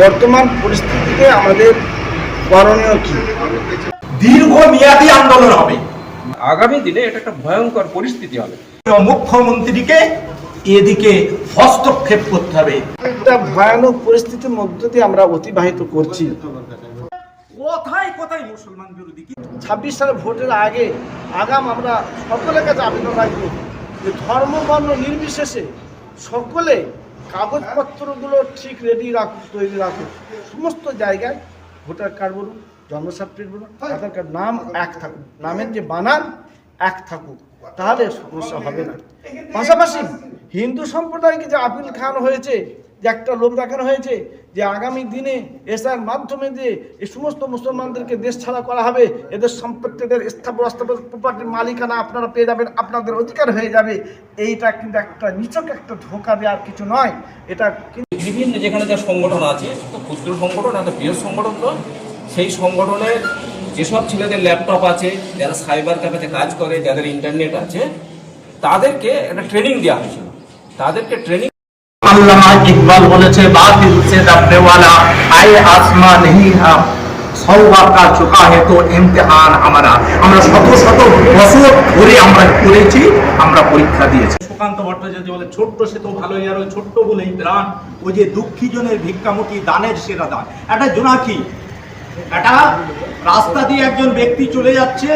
বর্তমান পরিস্থিতিতে আমাদের করণীয় কি? দীর্ঘ মেয়াদী আন্দোলন হবে। আগামী দিনে এটা একটা ভয়ঙ্কর পরিস্থিতি হবে। মুখ্যমন্ত্রীকে এদিকে হস্তক্ষেপ করতে হবে। একটা ভয়ানক পরিস্থিতির মধ্য দিয়ে আমরা অতিবাহিত করছি। কোথায় কোথায় মুসলমান বিরোধী কি? ছাব্বিশ সালে ভোটের আগে আগাম আমরা সকলের কাছে আবেদন রাখব যে ধর্ম বর্ণ নির্বিশেষে সকলে কাগজপত্রগুলো ঠিক রেডি রাখুক তৈরি রাখুক সমস্ত জায়গায় ভোটার কার্ড বলুন জন্ম সার্টিফিকেট বলুন আধার কার্ড নাম এক থাকুক। নামের যে বানান, এক থাকুক। তাহলে সমস্যা হবে না। পাশাপাশি হিন্দু সম্প্রদায়কে যে আপিল খান হয়েছে যে একটা লোভ দেখানো হয়েছে যে আগামী দিনে এসআর মাধ্যমে যে এই সমস্ত মুসলমানদেরকে দেশ ছাড়া করা হবে, এদের সম্পত্তিদের স্থাপন প্রপার্টির মালিকানা আপনারা পেয়ে যাবেন, আপনাদের অধিকার হয়ে যাবে। এইটা কিন্তু একটা নিচক একটা ধোকা দেওয়ার কিছু নয়। এটা বিভিন্ন যেখানে যা সংগঠন আছে ক্ষুদ্র সংগঠন, এত বৃহৎ সংগঠন তো। সেই সংগঠনের যেসব ছেলেদের ল্যাপটপ আছে, যারা সাইবার ক্যাফেতে কাজ করে, যাদের ইন্টারনেট আছে, তাদেরকে একটা ট্রেনিং দেওয়া হয়েছিল। তাদেরকে ট্রেনিং আল্লামা ইকবাল বলেছে, বাতিল সে আয়ে আসমা হাম কা চুকা হে তো ইমতিহান আমরা। আমরা শত শত বছর ধরে আমরা করেছি, আমরা পরীক্ষা দিয়েছি। সুকান্ত ভট্টাচার্য বলে, ছোট্ট সে তো ভালোই আর ওই ছোট্ট বলেই প্রাণ। ওই যে দুঃখী জনের ভিক্ষামুখী দানের সেরা দান। এটা জোনাকি এটা রাস্তা দিয়ে একজন ব্যক্তি চলে যাচ্ছে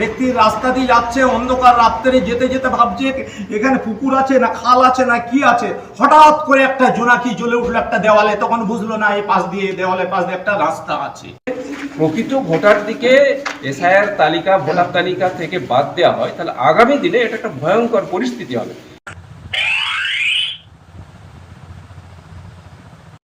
ব্যক্তির রাস্তা দিয়ে যাচ্ছে, অন্ধকার রাত্রে যেতে যেতে ভাবছে এখানে পুকুর আছে না খাল আছে না কি আছে। হঠাৎ করে একটা জোনাকি জ্বলে উঠল একটা দেওয়ালে, তখন বুঝলো না এই পাশ দিয়ে, দেওয়ালে পাশ দিয়ে একটা রাস্তা আছে। প্রকৃত ভোটার দিকে এসআইআর তালিকা, ভোটার তালিকা থেকে বাদ দেওয়া হয়, তাহলে আগামী দিনে এটা একটা ভয়ঙ্কর পরিস্থিতি হবে।